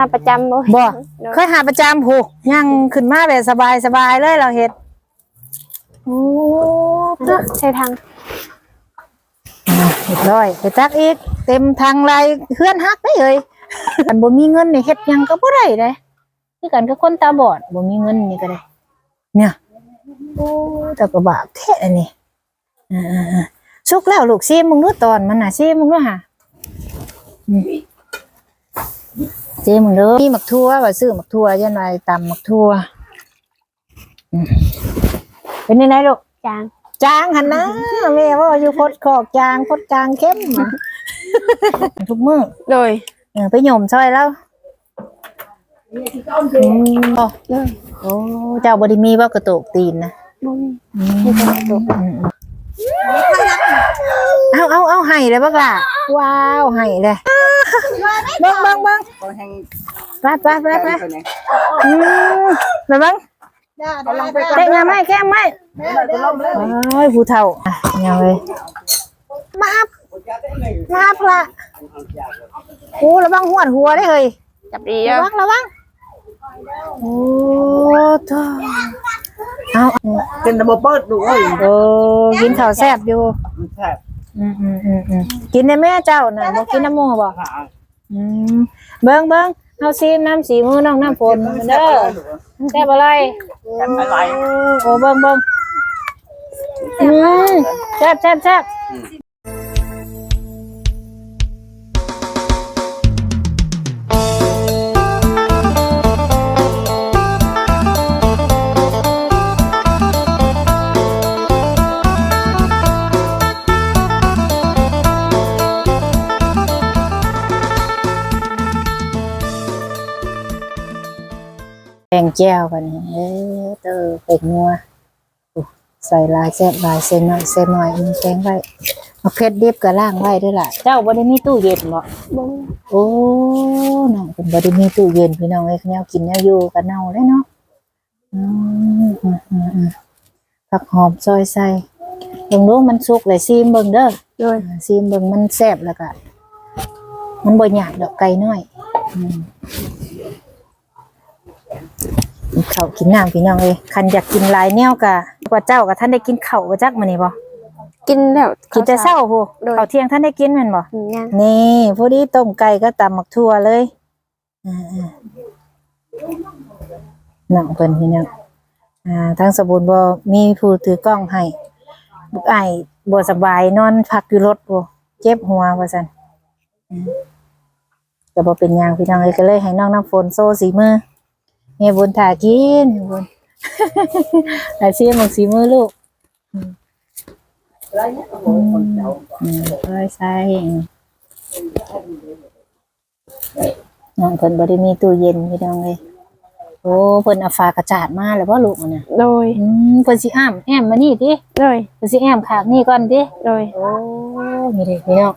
มาประจำบ่บ่โดยเคยหาประจำผูยังขึ้นมาแบบสบายสบายเลยเราเฮ็ดโอ้ใช้ทางเรียบร้อยไปตักอีก เต็มทางไรเฮือนฮักได้เลยอันบ่มีเงินนี่เฮ็ดหยังก็บ่ได้เด้คือกันกับคนตาบอดบ่มีเงินนี่ก็ได้ เนี่ยโอ้แต่ก็บาปแท้อันนี้อ่าๆๆสุกแล้วลูกซิมึงดูตอนมันน่ะซิมึงดูหา อืมซิมึงเด้อมีหมักทั่วว่าซื้อหมักทั่วยันไว้ตำหมักทั่วอืมเป็นยังไงลูก จางจางหันนะแม่ว่าอยู่พดขอกจางพดจางเข้มอะทุกมื้อโดยเออไปหย่มซอยแล้วอืมโอ้โอ้เจ้าบไดิมีว่ากระโตกตีนนะบ่มี อืมอืม เอาเอาเอาให้เลยบักล่ะว้าวให้เลยเบิ้งเบิ้งเบิ้งคนแห่งไปไปไปไปคนนี้อืมไปเบิ้งเตะงาไม้แก้มไม้โอ้ยผู้เฒ่าอะยังเลยมาอัพมาอัพละโอ้ระวังหัวหัวได้เฮ้ยจับดีระอะวังระวัง โอ้ท่อเอาเป็นระบบเปิดดูเอ้ยโอ้กินข้าวแซ่บอยู่มันแซ่บอืมอืมอืมอืมกินในแม่เจ้าน่ะบ่กินน้ำหมูบ่ขาอืมเบิ่งเบิ่งเอาซีมน้ำสีมือน้องน้ำฝนเด้อแซ่บอะไรแซ่บอะไรโอ้เบิ่งเบิ่งอืมแซ่บแซ่บแซ่บ แกงแจ่วกันนี่เอ้อเตอเป็ดงัวโอ้ใส่ลายแซ่บลายเส้นหน่อยเส้นหน่อยมันแกงไว้เอาเผ็ดดิบก็ล้างไว้ด้วยล่ะ เจ้าบ่ได้มีตู้เย็นบ่บ่มีโอ้น้องเป็นบริมีตู้เย็นพี่น้องเอ้ยแนวกินแนวอยู่กันเน่าเลยเนาะอืมอืมอืมอืมผักหอมซอยใส่เบิ่งดูมันสุกเลยซีมเบิ่งเด้อโดยซีมเบิ่งมันแซ่บแล้วก็มันบ่ยากดอกไก่น้อยอืม กินข้าวกินน้ำพี่น้องเอ้ยคันอยากกินหลายแนวกะว่าเจ้ากับท่านได้กินข้าวบ่จักมื้อนี้บ่กินแล้วกินแต่เช้าพูโดย ข้าวเที่ยงท่านได้กินแม่นบ่อืมยังนี่พอดีต้มไก่ก็ตำหมักทั่วเลยอ่าๆหนังเพิ่นพี่น้องอ่าทางสบูนบ่มีผู้ถือกล้องให้บุกไอ้ายบ่สบายนอนพักอยู่รถบ่เจ็บหัวว่าซั่นอืมก็บ่เป็นหยังพี่น้องเอ้ยก็เลยให้น้องน้ำฝนโซ่สีมือ แม่บุญถากินแม่บุญอาชีพหมกสีมือลูกอืมอืมร้อยใส่น้องเพิ่นบ่ได้มีตู้เย็นพี่น้องเลยโอ้เพิ่นเอาฝากระจาดมาแล้วบ่ลูกมันน่ะโดยอืมเพิ่นสิอ้ามแอมมานี่ติโดยเพิ่นสิแอมขากนี่ก่อนติโดยโอ้นี่เด้พี่น้อง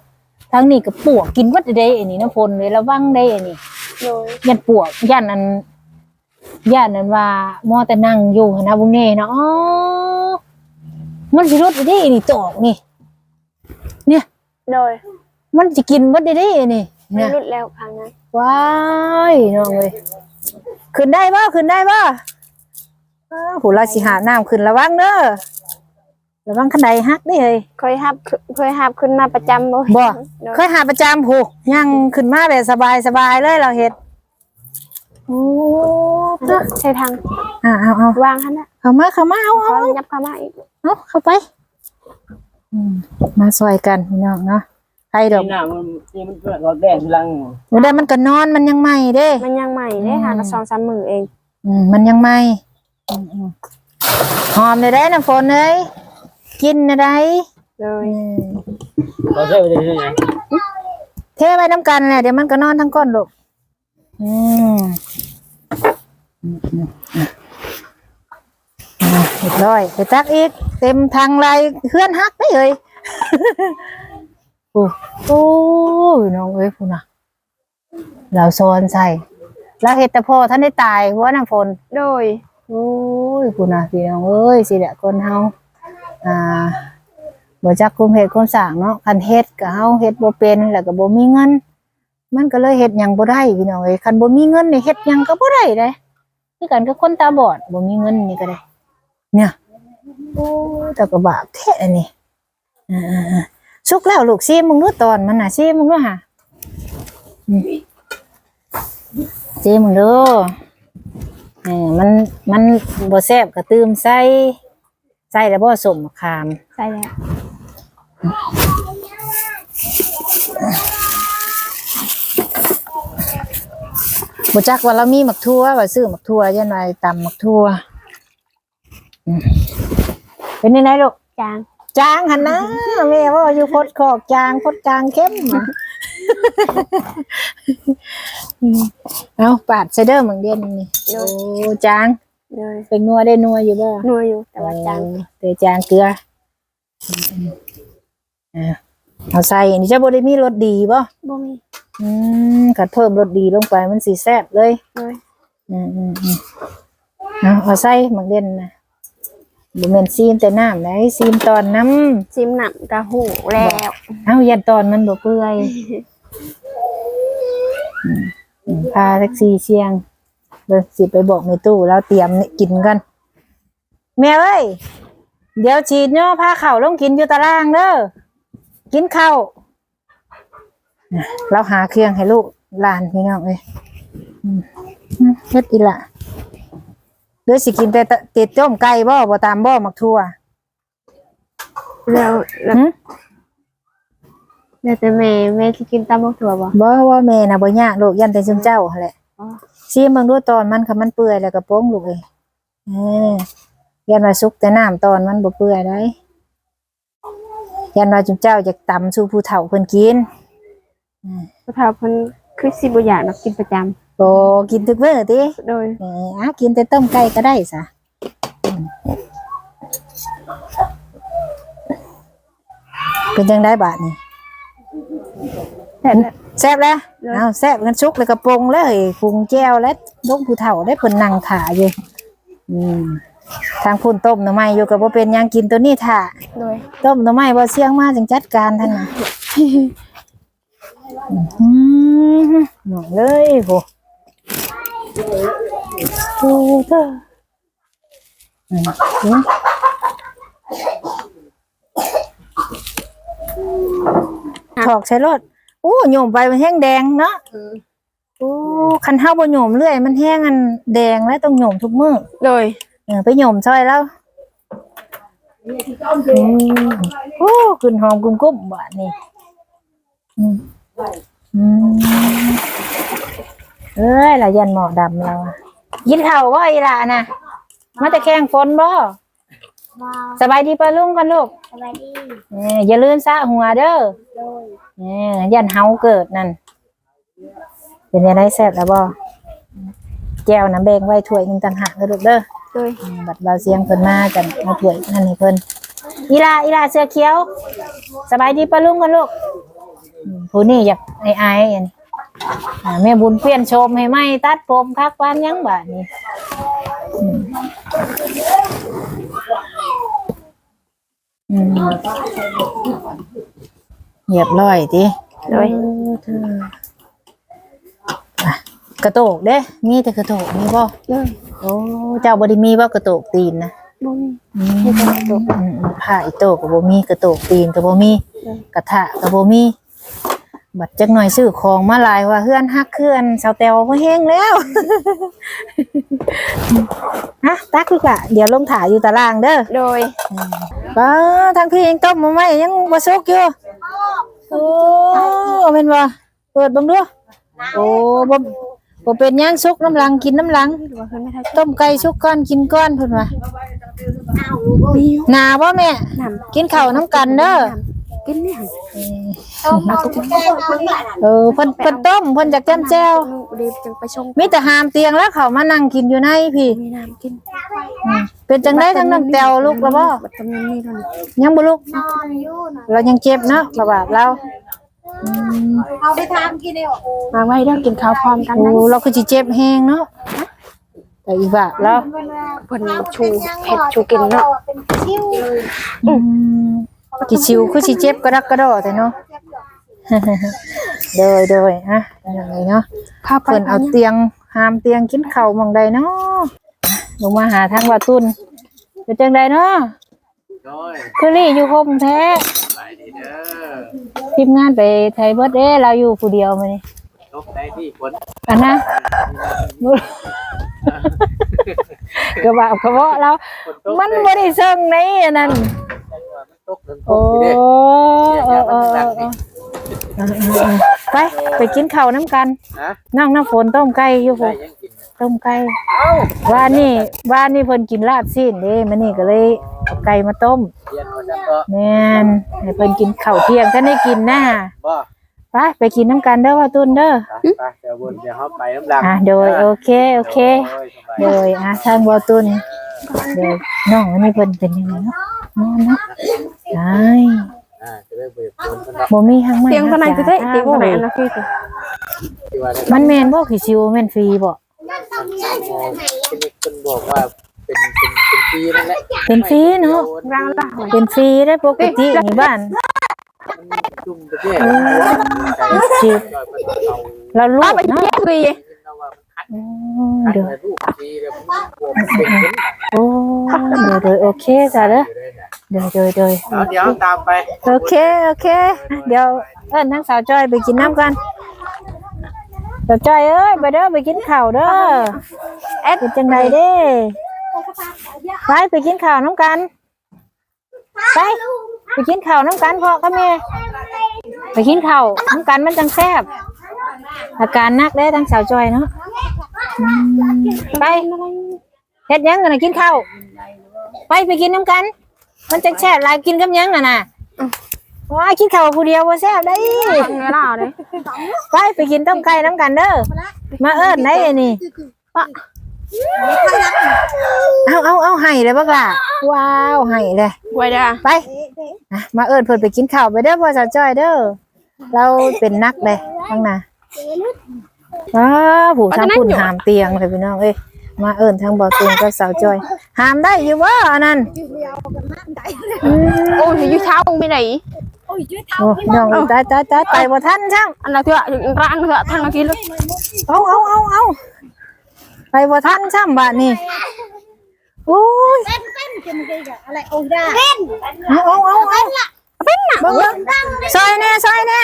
ทั้งนี้ก็ปวกกินวัดได้อันนี้น้ำพลเลยระวังได้อันนี้โดยยันปวกยันอัน ยันอันว่ามอแต่นั่งอยู่หั่นนะบุงเน่เนาะอ๋อมันสิรดได้อันนี้ตอกนี่ โดยมันจะกินวัดได้ได้นี่มันเนี่ยรุดแล้วครั้งนั้นว้ายน้องเลยขึ้นได้บ่ขึ้นได้บ่อ้าวหูราสิหาน้ำขึ้นระวังเด้อระวังขันไดฮักได้เลยเคยฮับเคยฮับขึ้นมาประจำบ่บ่ โดยเคยหาประจำผูยังขึ้นมาแบบสบายสบายเลยเราเห็ด โอ้ใช้ทางอ่าเอาเอาวางหั่นน่ะเข้ามาเข้ามาเอาขเอาอยับเข้ามาอีกเอาเข้าไปอืมมาซอยกันพี่น้องเนาะใครดอกนี่น่ะมันนี่มันเกิดรถแดงทีหลังวันใดมันก็นอนมันยังใหม่เด้ มันยังใหม่เด้หากระซองสามมือเองอืมมันยังไม่อืมอืมหอมเลยได้น้ำฝนเลยกินอะไรโดยเราใช้ไปได้ยังไงเทไว้น้ำกันแหละเดี๋ยวมันก็นอนทั้งก้อนลูก อืมอืมอืมอะอะเรียบร้อยไปตักอีก เต็มทางไรเพื่อนฮักได้เลยโอ้โอ้ยน้องเอ้ยพูน่ะเราโซนใส่แล้วเห็ดแต่พอท่านได้ตายหัวน้ำฝนโดยโอ้ยคุณน่ะพี่น้องเอ้ยสิแหละคนเฮาอ่าบ่จักคุมเฮ็ดคุมสางเนาะคันเฮ็ดก็เฮาเฮ็ดบ่เป็นแล้วก็บ่มีเงิน มันก็เลยเฮ็ดหยังบ่ได้พี่น้องเอ้ยคันบ่มีเงินนี่เฮ็ดหยังก็บ่ได้เด้คือกันกับคนตาบอดบ่มีเงินนี่ก็ได้ เนี่ยโอ้แต่ก็บาปแท้อันนี่อ่าสุกแล้วลูกซิมึงดูตอนมันน่ะซิมึงดูหาซิมึงดูเออมันมันบ่แซ่บก็ตื่มใส่ใส่แล้วบ่สมขามใส่แล้ว บ่จักว่าเรามีหมักทั่วว่าซื้อหมักทั่วยันไว้ตำหมักทั่วอืมเป็นยังไงลูกจางจางหันนะแม่ว่าอยู่พดขอกจางพดกลางเข้มอะอืมเอาปาดไซเดอร์เหมือนเดียนนี่โอ้จางเลยเป็นนัวได้นัวอยู่บ่ นัวอยู่แต่ว่าจาง เออแต่จางเกลืออืมอ่า เอาใส่อันนี้จะบ่ได้มีรสดีบ่บ่มีอืมกัดเพิ่มรสดีลงไปมันสีแซ่บเลยเลยอืมอืมอืมเอาเอาใส่หมักเด่นนะบ่แม่นซีมแต่น้ำไหนซีมตอนน้ำซิมหนำกะหูแล้วเอายันตอนมันบ่เปื่อยอืมอืมพาแท็กซี่เชียงเดี๋ยวสิไปบอกในตู้แล้วเตรียมนี่กินกัน แม่เอ้ย เดี๋ยวฉีดย่อพาเข่าวลงกินอยู่ตารางเด้อ กินข้าวน่ะเราหาเครื่องให้ลูกหลานพี่น้องเอ้ยอืมอืมเฮ็ดอีหละเดี๋ยวสิกินแต่ตะติดต้มไก่บ่บ่ตามบ่หมักทั่วแล้วแล้วหึแล้วแต่แม่แม่สิกินตำบักถั่วบ่บ่ว่าแม่น่ะบ่ยากลูกยันแต่ซุมเจ้าหั่นแหละอ๋อซีมึงดูตอนมันค่ะมันเปื่อยแล้วก็โป้งลูกเอ้ยเออยันว่าสุกแต่น้ำตอนมันบ่เปื่อยได้ ยันว่าจุมเจ้าอยากตำสู่ผู้เฒ่าเพิ่นกินกระเพราเพิ่นคือสิบ่อยากนักกินประจำโอ้กินทุกมื้อติโดยเอออะกินแต่ต้มไก่ก็ได้ซะอืมเป็นจังไดบาดนี่แต่ละแซ่บแล้วเลยเอาแซ่บกันชุกแล้วก็ปรุงเลยปรุงแก้วแล้วลงผู้เฒ่าได้เพิ่นนั่งถ่าอยู่อืม ทางพุ่นต้มหน่อไม้อยู่ก็บ่เป็นหยังกินตัวนี้ถ่าโดยต้มหน่อไม้บ่เสี่ยงมาจังจัดการท่านน่ะอืมหน่อยเลยโหโอ้เด้ออืมอืมถอกใช้รถโอ้โยมไปมันแห้งแดงเนาะโอ้คันเฮาบ่โยมเรื่อย มันแห้งอันแดงแล้วต้องโยมทุกมื้อโดย เออไปโยมช่วยแล้วอืมโอ้กลิ่นหอมกุ้มกุ้มบาดนี่อืมอืมเอ้ยละยันหมอดำเราอะยินเข่าวว่าอีหล่ะนะมาแต่แข่งฝนบ่สบายดีป้าลุงกันลูกสบายดีเอออย่าลืมซะหัวเด้อโดยเออยันเฮาเกิดนั่น เป็นยังไงแซ่บแล้วบ่แก้วน้ำแบงไว้ถ้วยหนึงต่างหากเด้อลูกเด้อ โดยอืมบัดเบาเสียงเพิ่นมาจันมาถ้วยนั่นให้เพิ่นอีลาอีลาเสื้อเขียว สบายดีปะลุงกันลูกอืมผู้นี้อยากไอ้ไอ้อันนี้อ่าแม่บุญเปลี่ยนโฉมให้ไหมตัดผมคักปานยังบาดนี้อืมอืมเรียบร้อยติโดยอะ กระโตกเด้มีแต่กระโตกมีบ่โดยโอ้เจ้าบ่ได้มีบ่กระโตกตีนนะบ่มีอืมอืมผ้าอีโตก็บ่มีกระโตกตีนก็บ่มีอืมกระทะก็บ่มี บัดจักหน่อยซื้อของมาหลายว่าเฮือนฮักเฮือนสาวแตวบ่แห้งแล้ว ฮะตักลูกละเดี๋ยวลงถ่ายอยู่ตารางเด้อ โดยป้าทางพี่ยังต้มมาไว้ยังบ่สุกอยู่โอ้แม่นบ่เปิดเบิ่งดูโอ้บ่ บ่เป็นหยังสุกน้ำหลังกินน้ำหลังหรือว่าเพิ่นไม่ทันต้มไก่สุกก้อนกินก้อนเพิ่นว่ามีหนาบ่แม่ น้ำกินข้าวน้ำกันเด้อกินเนี่ยเออเพิ่นเพิ่นต้มเพิ่นจากแก้มแจ้วลูกรีบจังไปชงมีแต่หามเตียงแล้วเขามานั่งกินอยู่ในพี่ มีน้ำกินอืมเป็นจังได้ทั้งน้องแตวลูกแล้วบ่บัดจำนวนนี้เท่านั้นยังบ่ลูกเรายังเจ็บเนาะระบาดเรา อืมมาไว้เด้อกินข้าวพร้อมกันโอ้นะเราคือสิเจ็บแฮงเนาะแต่อีบาทเราเพิ่นชูเผ็ดชูกินเนาะอืมกี่ชิวคือสิเจ็บกระดักกระดอแต่เนาะโดยโดยอะอย่างไรเนาะพาไปเพิ่นเอาเตียงหามเตียงกินข้าวหมองใดเนาะลงมาหาทางว่าตุนเป็นจังใดเนาะ โดยคือรี่อยู่คมแท้ไป ดีเด้อทีมงานไปไทยเบิร์ดเด้เราอยู่ผู้เดียวมานี่ตกได้ที่ฝนอันนะกระบะกระเบาะเราฝนตกมันบ่ได้เซิงในอันนั้นมันตกเดินตโอ้กอยู่เอเด้อเออเออเออไป ไปกินข้าวน้ำกันนะนั่งน้ำฝนต้มไก่อยู่ได้พุ่นยังกิน ต้มไก่เอ้าว่านนี่ว่านนี่เพิ่นกินลาบซีนเด้มื้อนี้ก็เลยเอาไก่มาต้มเรียนมาจังก็แม่นให้เพิ่นกินข้าวเที่ยงถ้าได้กินนะบ่ไปไปกินน้ำกันเด้อว่าตุนเด้อไปไปเดี๋ยวบนเดี๋ยวเฮาไปน้ำดังอะโดยโอเคโอเค โดยอะทางว่าตุนโดยน้องอันนี้เพิ่นเป็นยังไงเนาะน้องเนาะใช่อ่าจะได้เบิดฝนกันเนาะบ่มีทางใหม่เตียงตัวไหนคือเต้เตียงตัวไหนอันโอ้นั้นคือสิที่ว่าได้มันแม่นบ่คือซิวแม่นฟรีบ่ เป็นคนบอกว่าเป็นเป็นเป็นปีนั่นแหละเป็นฟรีเนาะร่างละเป็นฟรีได้ปกตินี่บ้านมันจุ่มไปเรื่อยสิจอยไปเอาเราลูป้ากไปเนาะเยี่ยมสิเราว่ามันคัดอืมคัดเดี๋ยวในรูปดีแล้วมันบวมเป็นขึ้นโอ้เดี๋ยวเดี๋ยวโอเคจ้ะเด้อเดี๋ยวเดี๋ยวเดี๋ยวเอาเดี๋ยวตามไปโอเคโอเค เดี๋ยวเอิ้นนางสาวจ้อยไปกินน้ำกัน สาวจ้อยเอ้ยไปเด้อไปกินข้าวเด้อเอ็ดเป็นจังไดเด้ไปไปกินข้าวน้ำกัน ไปไปกินข้าวน้ำกันพ่อกับแม่ไปกินข้าวน้ำกันมันจังแซ่บอาการหนักได้ทางสาวจ้อยเนาะอืมไปเฮ็ดหยังกันนะกินข้าวไปไปกินน้ำกัน มันจังแซ่บหลายกินกับหยังน่ะน่ะ ว้ากินข้าวผู้เดียวบ่แซ่บได้เนื้อลาวเลยไปไปกินต้มไก่น้ำกันเด้อมาเอิ้นได้อันนี่เอาเอาเอาให้เลยบักล่ะว้าวให้เลยไว้ด้าไปอะมาเอิ้นเพิ่นไปกินข้าวไปเด้อพ่อสาวจ้อยเด้อเราเป็นนักเลยข้างหน้าว้าผู้ทางคุณหามเตียงเลยพี่น้องเอ้ย มาเอิ้นทางบ่อตูนกับสาวจ้อยหามได้อยู่บ่อันนั้นอืมโอ้ยอยู่เช้าคงไปไหนโอ้น้องเอ้ยตายตายตายไปบ่ทันช่างอันนั้นเถอะถึงร่างเถอะทางนาทีเลยเอาเอาเอาเอาไปบ่ทันช่ำบาดนี่โอ้ยเอาเอาเอาเอาเป็นน่ะเบิ่งเบิ่งซอยแน่ซอยแน่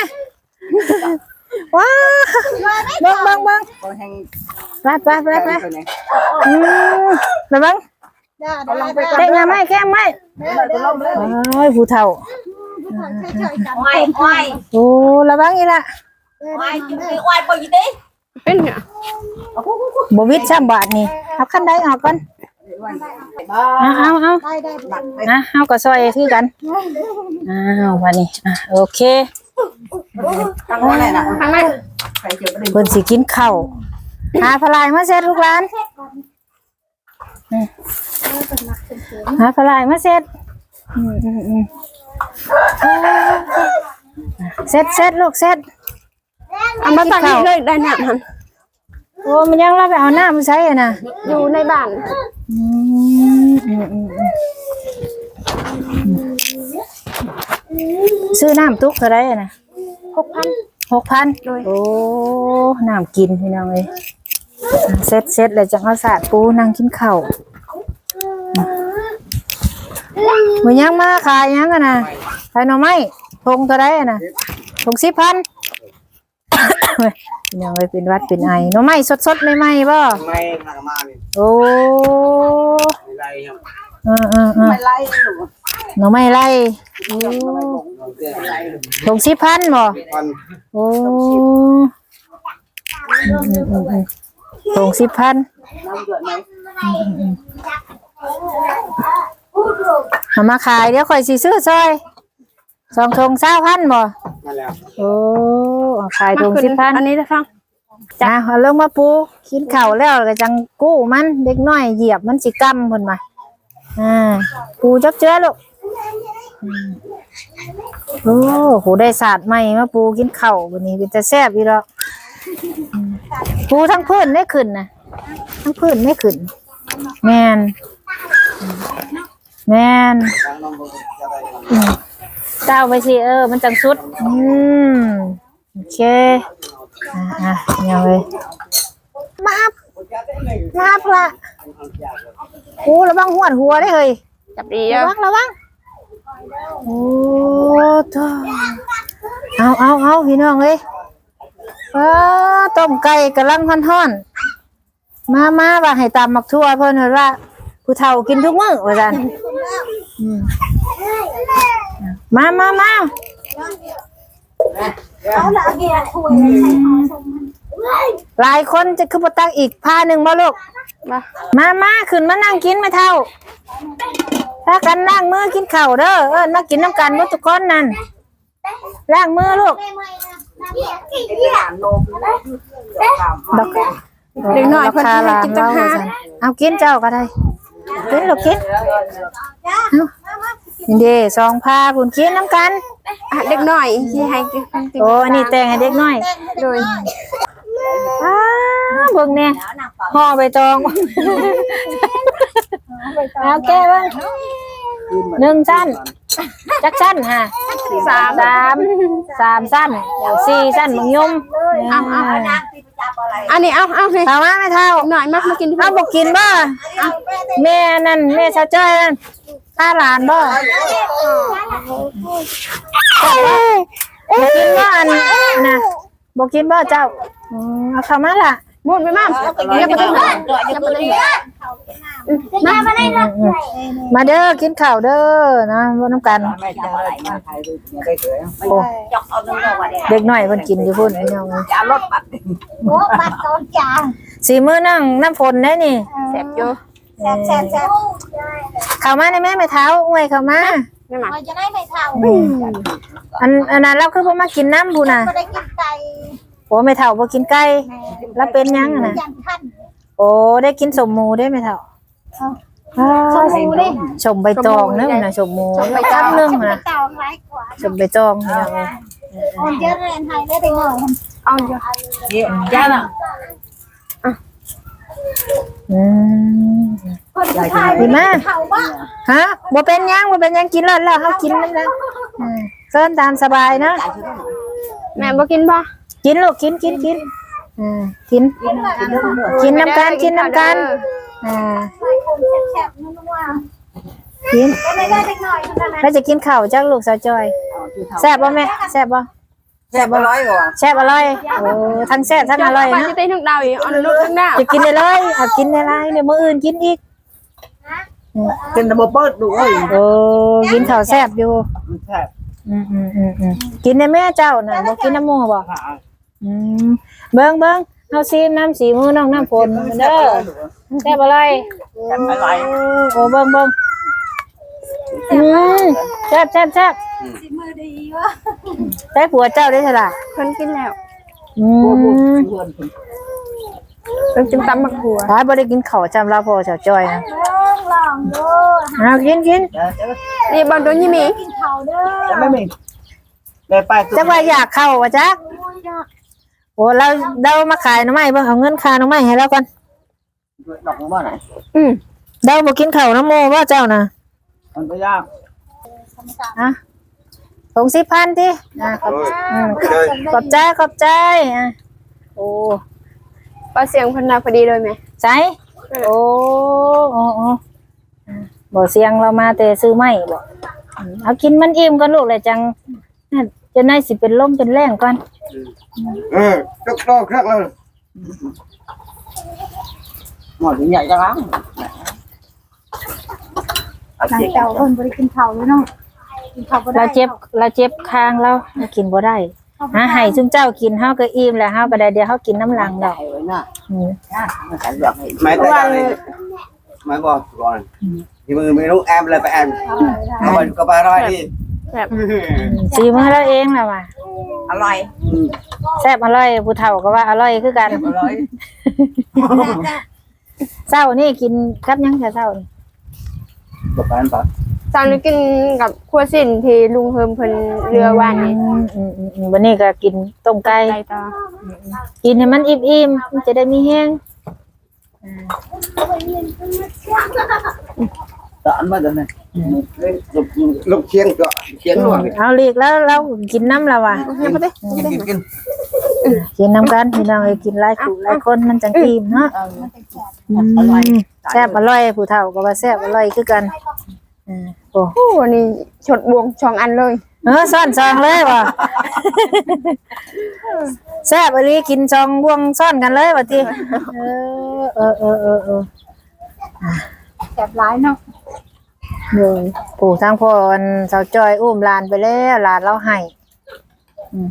ว้าเบิ่งเบิ่งเบิ่ง ไปไปไปไปอืมไปเบิ่งเตะงาไม้แข้งไม้โอ้ยผู้เฒ่าโอ้ระวังอีละเป็นเนี่ยบ่วิดช่ำบาดนี่เอาคันใดออกก่อนเอาเอาเอานะเอาก็ซอยคือกันอ้าววันนี้อะโอเคทางไหนทางไหนเพิ่นสิกินข้าว หาพลายมาเสร็จลูกหลานอืมหาพลายมาเสร็จอืมอืมอืมเสร็จเสร็จลูกเสร็จเอามาตัดนี่เลยได้เนี่ยมันโอ้มันยังเราไปเอาน้ำมาใช้อะนะอยู่ในบ้านอืมอืมอืมอืมซื้อน้ำตุกเท่าไรอะนะหกพันหกพันโดยโอ้น้ำกินพี่น้องเอ้ย เซ็ตเซ็ตเลยจังเอาสาดปูนั่งกินข้าวมันยังมาขายยังกันนะขายหน่อไม้ทงเท่าไรอะนะทงสิบพันพี่น้องเอ้ยเป็นหวัดเป็นไอหน่อไม้สดๆใหม่ๆบ่ไม่ทางมานี่โอ้ไม่ไรครับเออเออเออไม่ไรหนูหน่อไม้ไรเตือนไรทงสิบพันบ่วันโอ้ อืมอืมอืมทงสิบพันน้ำเดือดไหมเอามาขายเดี๋ยวข่อยสิซื้อซอยสองทงเศร้าพันบ่มาแล้วโอ้เอาขายทงสิบพันอันนี้จะฟังจ้าเอาลงมาปูกินข้าวแล้วก็จังกู้มันเด็กน้อยเหยียบมันสิกำเพิ่นมาอ่าปูจับเจือลูกอืมโอ้โหได้ศาสตร์ใหม่มาปูกินข้าววันนี้เป็นจะแซ่บอีหรอกอืม ปูทั้งพื้นไม่ขึ้นนะทั้งพื้นไม่ขึ้น แมนแมนทางน้องจะได้อืมเจ้าไปสิเออ มันจังสุด อืมโอเค อะอะเนี่ยเลยมาบมาบละโอ้ระวังหัวหัวได้อเฮ้ยจับดีระอะวังระวังโอ้ตัวเอาเอาเอาพี่น้องเอ้ย ว้าต้มไก่กำลังฮ้อนๆมามาว่าให้ตามมักทั่วเพิ่นเห็นว่า ผู้เฒ่ากินทุกมื้อว่าซั่นอืมมามามาหลายคนจะคือบ่ตักอีกผ้าหนึ่งบ่ลูกมามามาขึ้นมานั่งกินไม่เท่า ถ้ากันล้างมือกินข้าวเด้อเออมากินน้ำกันบ่ทุกคนนั่นล้างมือลูก ดอกเด็กน้อยเพิ่นคาให้ลางกินจัเรางหาว่าซั่นเอากินเจ้าก็ได้กินลูกกินเอานี่เด้สองพาพุ่นกินน้ำกันอะเด็กน้อยที่ให้กินกินโอ้อันนี้แต่งให้เด็กน้อยโดยอ้าเบิ่งแน่ห่อใบตองเอาแก้เบ้าง หนึ่งชั้นจักชั้นฮะสามสามสามสั้นสี่สั้นบางยมเอาเอาอันนี้เอาเอาเลยเอามาไม่เท่าหน่อยมากมากินเอาบอกกินบ่แม่นั่นแม่ชาวจ้อยนั่นข้าหลานบ่บอกกินบ่อันน่ะบอกกินบ่เจ้าอืมเอาเข้ามาล่ะ มุดไปมากอย่าไปตึงอย่าไปตึงมามาได้ละอืมมาเด้อกินข้าวเด้อนะบ่น้ำกันไม่ได้อะไรมาไทยดูเคยเคยโอ้เด็กน้อยเพิ่นกินอยู่พุ่นพี่น้องจะลดบัตรโอ้บัดต้นจางสีมือนั่งน้ำฝนได้นี่แสบอยู่แซ่บแซ่บแซ่บเข้ามาในแม่ไม่เท้าอวยเข้ามาไม่มามันจะได้ไม่เท่าอันอันนั้นเราคือบ่มากินน้ำพูน่ะไม่ได้กินไก่ โอ้ไม่เท่าบ่กินไก่แล้วเป็นหยังอะน่ะยันขั้นโอ้ได้กินสมหมูได้ไหมเท่าสมมูดิสมใบตองเนอะมันน่ะสมหมูใบตองนึงไปน่ะเต่าร้ายกว่าสมใบตองนี่นะมันเยอะเรียนไทยได้ไปหน่อยเอาอยู่จ้าน่ะอืมคนไทยดีมากเท่าบ้าฮะบ่เป็นหยังบ่เป็นหยังกินแล้วแล้วเฮากินมันแล้วอืมเกินตามสบายนะแม่บ่กินบ่ กินลูกกินกินกินอ่ากิน กินน้ำกันกินน้ำกันอ่าใส่คนแซ่บๆนั่นว่ากินก็ไม่ได้เล็กน้อยเท่านั้นแล้วจะกินข้าวจักลูกสาวจอยแซ่บบ่แม่แซ่บบ่แซ่บร้อยกว่าแซ่บอร่อยโอ้ทั้งแซ่บทั้งอร่อยไปนะที่เต้นทั้งดาวอีกเอาลูกทั้งหน้าจะกินได้เลยเอากินได้ไรเดี๋ยวมื้ออื่นกินอีกเป็นระบบเปิดดูเอ้ยโอ้กินข้าวแซ่บอยู่แซ่บอืมอืมอืมอืมกินได้แม่เจ้าน่ะบ่กินน้ำหมูบ่ อืมเบิ่งเบิ่งเอาซีมน้ำสีมือน้องน้ำฝนเด้อแซ่บอร่อยแซ่บอะไรโอ้เบิ่งเบิ่งอืมแซ่บแซ่บแซ่บสิมือดีวะได้ผัวเจ้าได้เท่าไหร่เพิ่นกินแล้วอืมเพื่อนเพิ่นกินตำบักหัวถ้าบ่ได้กินข้าวจำลาพ่อเจ้าจ้อยนะลองลองดูเอากินกินนี่บอลโดนยี่หมีกินเขาเด้อจะไม่มีไปไปจักว่าอยากเข้าว่าจัก โอ้เราเรามาขายหน่อไม้เบิ่งเอาเงินค่าหน่อไม้ให้เราก่อนดอกว่าไหนอืมเราบ่กินข้าวน้ำหมูว่าเจ้าน่ะมันไม่ยากอะถงสิพันที่อะขอบอืมขอบใจขอบใจอะโอ้พอเสียงเพิ่นน่ะพอดีเลยไหมใจโอ้โอ้โอ้อะบ่เสียงเรามาแต่ซื้อไม้บ่อืมเอากินมันอิ่มก่อนลูกเลยจังนั่น จะได้สิเป็นลมเป็นแรงก่อนเออจุกโตครักเลยหมดใหญ่จังล้างหลังเต่าคนบริกินเขาเลยเนาะกินเขาบ่ได้เราเจ็บเราเจ็บคางเรากินบ่ได้หาให้ซุมเจ้ากินเฮาก็อิ่มแล้วเฮาก็ได้เดี๋ยวเฮากินน้ำหลังดอกไว้น่ะอืมไม่แต่ไม่บอกก่อนที่มือไม่รู้แอมเลยไปแอมเอาไปก็ไปร้อยดิ แบบสีมือเราเองล่ะว่ะอร่อยแซ่บอร่อยผู้เฒ่าก็ว่าอร่อยคือกันอร่อยเช้านี่กินกับหยังแต่เช้านี่กับแฟนปะจานนี้กินกับครัวสินที่ลุงเฮิมเพิ่นเรือวานนี่อืมอืมอืมอืมวันนี้ก็กินต้มไก่ไก่ต่อกินให้มันอิ่มๆมันจะได้มีแห้งตอนมาตอนนั้น ลูกเชียงก็เชียงด้วยเอาลีกแล้วเรากินน้ำแล้วว่ะกินกินกินกินน้ำกันพี่น้องเอ้ยกินหลายคู่หลายคนมันจังอิ่มเนาะอืมแซ่บอร่อยผู้เฒ่าก็ว่าแซ่บอร่อยคือกันอ่าโอ้โอ้วันนี้ชดบวงช่องอันเลยเออซ่อนซองเลยว่ะแซ่บอรีกินซองบ่วงซ่อนกันเลยว่ะทีเออเออเออเออเออแสบร้ายเนาะ เลยปู่ทางพ่ออันสาวจอยอุ้มหลานไปแล้วหลานเราให้อืม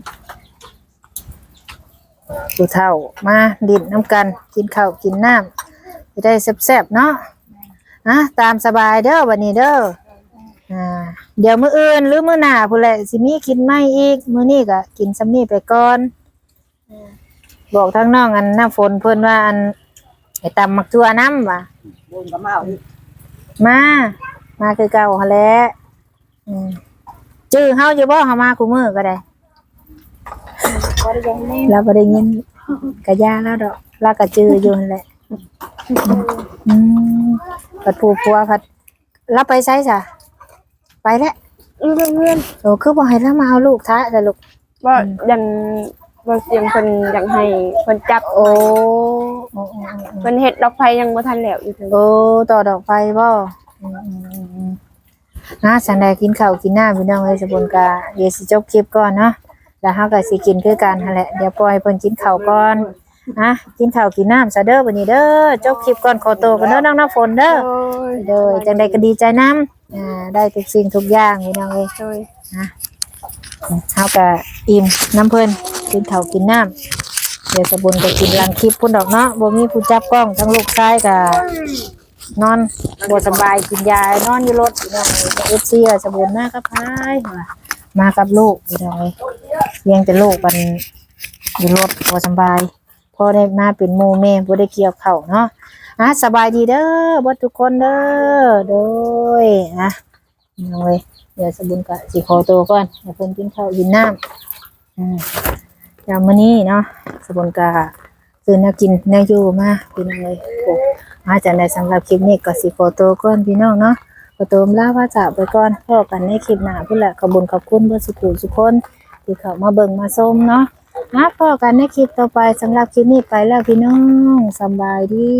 ผู้เฒ่ามาดิ่นน้ำกัน กินข้าวกินน้ำจะได้แซ่บๆเนาะอะตามสบายเด้อวันนี้เด้ออ่าเดี๋ยวมื้ออื่นหรือมื้อหน้าพุ่นแหละสิมีกินไม่อีก มื้อนี้ก็กินซ้ำนี้ไปก่อนบอกทางน้องอันน้าฝนเพิ่นว่าอันไอ้ตำมักทั่วน้ำว่ะบุญกับมาอีกมา มาคือเก่าหั่นแหละอืมจื้อเฮาอยู่บ่เฮามาคู่มื้อก็ได้ บ่ได้ยังแน่เราบ่ได้ยินกะยาแล้วดอกเราก็จื้ออยู่นั่นแหละ อืมพัดผู้ผัวพัดเราไปไสซะไปแล้วเพื่อนเพื่อนโอ้คือบ่ให้เรามาเอาลูกท้าแต่ลูก ว่ายันว่าเสียงคนอยากให้คนจับโอ้โอ้โอ้คนเฮ็ดดอกไฟยังบ่ทันแล้วอยู่ถึงโอ้ต่อดอกไฟบ่อืมอืมอืมอืม นะสันใดกินข้าวกินน้ำพี่น้องเอ้ยสบุนกาเดี๋ยวสิจบคลิปก่อนเนาะแล้วเฮาก็สิกินคือกันหั่นแหละเดี๋ยวปล่อยเพิ่นกินข้าวก่อนนะกินข้าวกินน้ำซะเด้อบัดนี้เด้อจบคลิปก่อนขอตัวกันเด้อน้องน้ำฝนเด้อโอ้ยเด้อจังใดก็ดีใจนํอ่าได้ทุกสิ่งทุกอย่างพี่น้องเอ้ยโอ้ยเฮาก็อิ่มน้ำเพิ่นกินข้าวกินน้ำเดี๋ยวสบุญก็กินหลังคลิปพุ่นดอกเนาะบ่มีผู้จับกล้องทั้งลูกชายก็ นอนบ่สบายกินยานอนอยู่รถพี่น้องเอฟซีสบุญมากครับพายมากับลูกพี่น้องเอ้ยเลี้ยงแต่ลูกมันอยู่รถบ่สบายพอได้มาเป็นหมู่แม่บ่ได้เกี่ยวข้าวเนาะอะสบายดีเด้อบ่ทุกคนเด้อโดยอะน้องเอ้ยเดี๋ยวสบุญกะสิขอตัวก่อนเดี๋ยวเพิ่นกินข้าวกินน้ำอืมเดี๋ยวมื้อนี้เนาะสบุญกะ คือแนวกินแนวอยู่มาพี่น้องเลยโอ้มาจากในสำหรับคลิปนี้ก็สิขอตัวก่อนพี่น้องเนาะขอตัวลาว่าจากไปก่อนพบกันในคลิปหน้าพุ่นแหละขอบคุญขอบคุณเบ่สุขุสุคนที่เขามาเบิ่งมาส้มเนาะนะพบกันในคลิปต่อไปสำหรับคลิปนี้ไปแล้วพี่น้องสบายดี